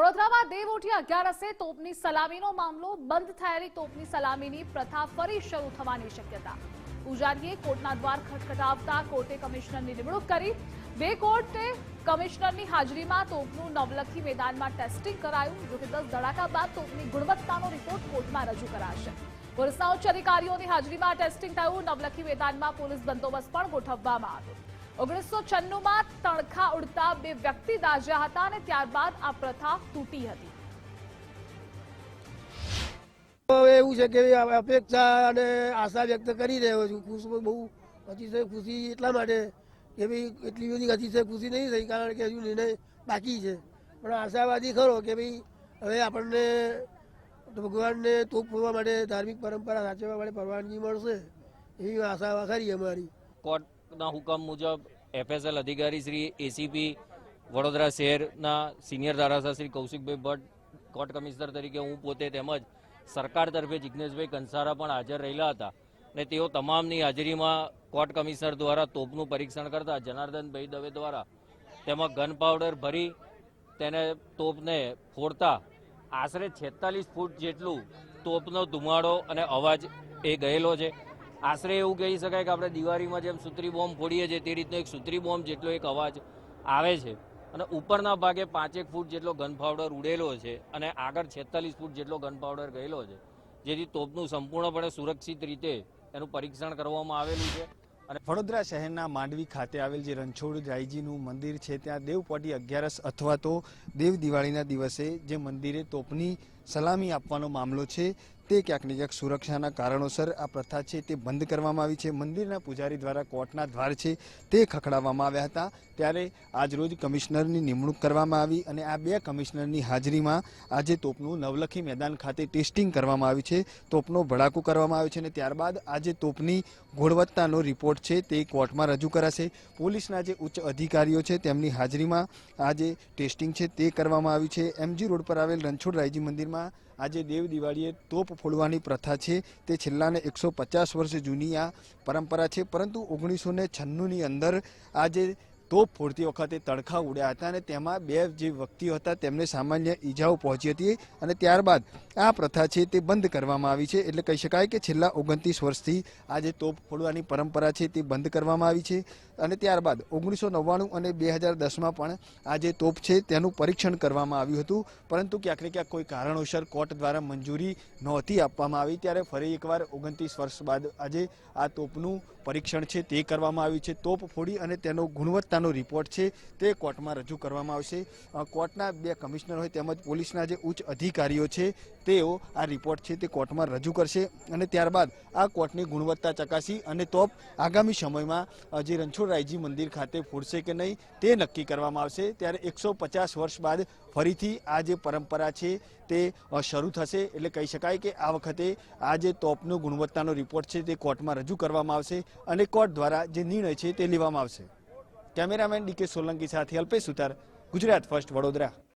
વડોદરામાં દેવોઠી અગિયારસે તોપની સલામીનો મામલો બંધ થયેલી તોપની સલામીની પ્રથા ફરી શરૂ થવાની શક્યતા. પૂજારીએ કોર્ટના દ્વાર ખટખટાવતા કોર્ટે કમિશનરની નિમણૂક કરી. બે કોર્ટે કમિશનરની હાજરીમાં તોપનું નવલખી મેદાનમાં ટેસ્ટિંગ કરાયું. જોકે દસ ધડાકા બાદ તોપની ગુણવત્તાનો રિપોર્ટ કોર્ટમાં રજૂ કરાશે. પોલીસના ઉચ્ચ અધિકારીઓની હાજરીમાં ટેસ્ટિંગ થયું. નવલખી મેદાનમાં પોલીસ બંદોબસ્ત પણ ગોઠવવામાં આવ્યો. ઓગણીસો છન્નુંમાં તણખા ઉડતા બે વ્યક્તિ દાઝ્યા હતા અને ત્યારબાદ આ પ્રથા તૂટી હતી. હવે એવું છે કે અપેક્ષા અને આશા વ્યક્ત કરી રહ્યો છું. ખુશ બહુ અતિશય ખુશી એટલા માટે કે ભાઈ એટલી બધી અતિશય ખુશી નહીં થઈ કારણ કે હજુ નિર્ણય બાકી છે. પણ આશાવાદી ખરો કે ભાઈ હવે આપણને ભગવાનને તોપ ફોડવા માટે ધાર્મિક પરંપરા સાચવવા માટે પરવાનગી મળશે એવી આશા ખરી અમારી. કોર્ટના હુકમ મુજબ એફએસએલ અધિકારી શ્રી એસીપી વડોદરા શહેરના સિનિયર ધારાસભ્ય શ્રી કૌશિકભાઈ ભટ્ટ, કોર્ટ કમિશનર તરીકે હું પોતે તેમજ સરકાર તરફે જિજ્ઞેશભાઈ કંસારા પણ હાજર રહેલા હતા ને તેઓ તમામની હાજરીમાં કોર્ટ કમિશનર દ્વારા તોપનું પરીક્ષણ કરતા જનાર્દનભાઈ દવે દ્વારા તેમાં ગન પાવડર ભરી તેને તોપને ફોડતા આશરે છેતાલીસ ફૂટ જેટલું તોપનો ધુમાડો અને અવાજ એ ગયેલો છે. આશરે એવું કહી શકાય કે આપણે દિવાળીમાં જેમ સુતરી બોમ્બ ફોડીએ છીએ, તે રીતનો એક સુતરી બોમ્બ જેટલો એક અવાજ આવે છે. અને ઉપરના ભાગે પાંચેક ફૂટ જેટલો ગન પાવડર ઉડેલો છે અને આગળ છેતાલીસ ફૂટ જેટલો ગન પાવડર ગયેલો છે. જેથી તોપનું સંપૂર્ણપણે સુરક્ષિત રીતે એનું પરીક્ષણ કરવામાં આવેલું છે. અને વડોદરા શહેરના માંડવી ખાતે આવેલ જે રણછોડ રાયજીનું મંદિર છે, ત્યાં દેવપોટી અગિયારસ અથવા તો દેવ દિવાળીના દિવસે જે મંદિરે તોપની સલામી આપવાનો મામલો છે તે ક્યાંક ને ક્યાંક સુરક્ષાના કારણોસર આ પ્રથા છે તે બંધ કરવામાં આવી છે. મંદિરના પૂજારી દ્વારા કોર્ટના દ્વાર છે તે ખખડાવવામાં આવ્યા હતા. ત્યારે આજરોજ કમિશનરની નિમણૂક કરવામાં આવી અને આ બે કમિશનરની હાજરીમાં આજે તોપનું નવલખી મેદાન ખાતે ટેસ્ટિંગ કરવામાં આવ્યું છે. તોપનો ભડાકો કરવામાં આવ્યો છે અને ત્યારબાદ આજે તોપની ગુણવત્તાનો રિપોર્ટ છે તે કોર્ટમાં રજૂ કરાશે. પોલીસના જે ઉચ્ચ અધિકારીઓ છે તેમની હાજરીમાં આ જે ટેસ્ટિંગ છે તે કરવામાં આવ્યું છે. એમજી રોડ પર આવેલ રણછોડ રાયજી મંદિરમાં આજે દેવ દિવાળીએ તોપ ફોડવાની પ્રથા છે. તે છેલ્લાને એકસો પચાસ વર્ષ જૂની આ પરંપરા છે. પરંતુ ઓગણીસો ને છન્નુંની અંદર આજે તોપ ફોડતી વખતે તડખા ઉડ્યા હતા અને તેમાં બે જે વ્યક્તિઓ હતા, તેમને સામાન્ય ઈજાઓ પહોંચી હતી અને ત્યારબાદ આ પ્રથા છે તે બંધ કરવામાં આવી છે. એટલે કહી શકાય કે છેલ્લા ઓગણત્રીસ વર્ષથી આ જે તોપ ફોડવાની પરંપરા છે તે બંધ કરવામાં આવી છે અને ત્યારબાદ ઓગણીસો નવ્વાણું અને બે હજાર દસમાં પણ આ જે તોપ છે તેનું પરીક્ષણ કરવામાં આવ્યું હતું. પરંતુ ક્યાંક ને ક્યાંક કોઈ કારણોસર કોર્ટ દ્વારા મંજૂરી નહોતી આપવામાં આવી. ત્યારે ફરી એકવાર ઓગણત્રીસ વર્ષ બાદ આજે આ તોપનું પરીક્ષણ છે તે કરવામાં આવ્યું છે. તોપ ફોડી અને તેનો ગુણવત્તાનો રિપોર્ટ છે, તે કોર્ટમાં રજૂ કરવામાં આવશે. કોર્ટના બે કમિશનર હોય તેમજ પોલીસના જે ઉચ્ચ અધિકારીઓ છે, તેઓ આ રિપોર્ટ છે તે કોર્ટમાં રજૂ કરશે અને ત્યારબાદ આ કોર્ટની ગુણવત્તા ચકાસી અને તોપ આગામી સમયમાં જે રણછોડરાયજી મંદિર ખાતે ફૂટશે કે નહીં, તે નક્કી કરવામાં આવશે. ત્યારે એકસો પચાસ વર્ષ બાદ ફરીથી આ જે પરંપરા છે તે શરૂ થશે. એટલે કહી શકાય કે આ વખતે આ જે તોપનો ગુણવત્તાનો રિપોર્ટ છે તે કોર્ટમાં રજૂ કરવામાં આવશે અને કોર્ટ દ્વારા જે નિર્ણય છે તે લેવામાં આવશે. કેમેરામેન ડીકે સોલંકી સાથે અલ્પેશ સુતાર ગુજરાત ફર્સ્ટ વડોદરા.